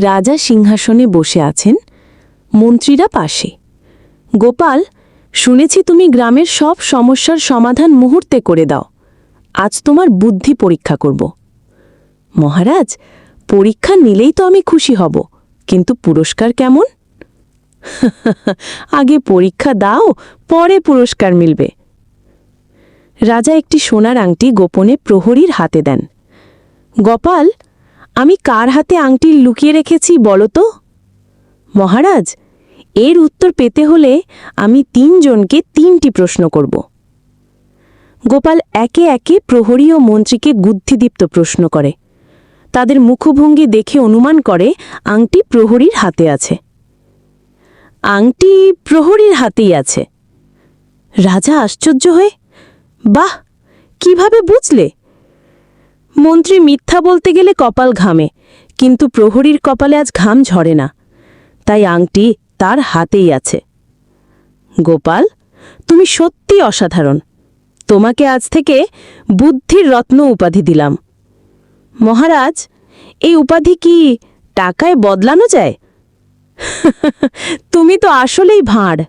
রাজা সিংহাসনে বসে আছেন, মন্ত্রীরা পাশে। গোপাল, শুনেছি তুমি গ্রামের সব সমস্যার সমাধান মুহূর্তে করে দাও, আজ তোমার বুদ্ধি পরীক্ষা করব। মহারাজ, পরীক্ষা নিলেই তো আমি খুশি হব, কিন্তু পুরস্কার কেমন? আগে পরীক্ষা দাও, পরে পুরস্কার মিলবে। রাজা একটি সোনার আংটি গোপনে প্রহরীর হাতে দেন। গোপাল আমি কার হাতে আংটি লুকিয়ে রেখেছি বলো তো? মহারাজ, এর উত্তর পেতে হলে আমি তিনজনকে তিনটি প্রশ্ন করব। গোপাল একে একে প্রহরী ও মন্ত্রীকে গুদ্ধিদীপ্ত প্রশ্ন করে। তাদের মুখভঙ্গি দেখে অনুমান করে আংটি প্রহরীর হাতে আছে। আংটি প্রহরীর হাতেই আছে। রাজা আশ্চর্য হয়ে, বাহ, কীভাবে বুঝলে? মন্ত্রী মিথ্যা বলতে গেলে কপাল ঘামে, কিন্তু প্রহরীর কপালে আজ ঘাম ঝরে না। তাই আংটি তার হাতেই আছে। গোপাল, তুমি সত্যি অসাধারণ। তোমাকে আজ থেকে বুদ্ধির রত্ন উপাধি দিলাম। মহারাজ, এই উপাধি কি টাকায় বদলানো যায়? তুমি তো আসলেই ভাঁড়।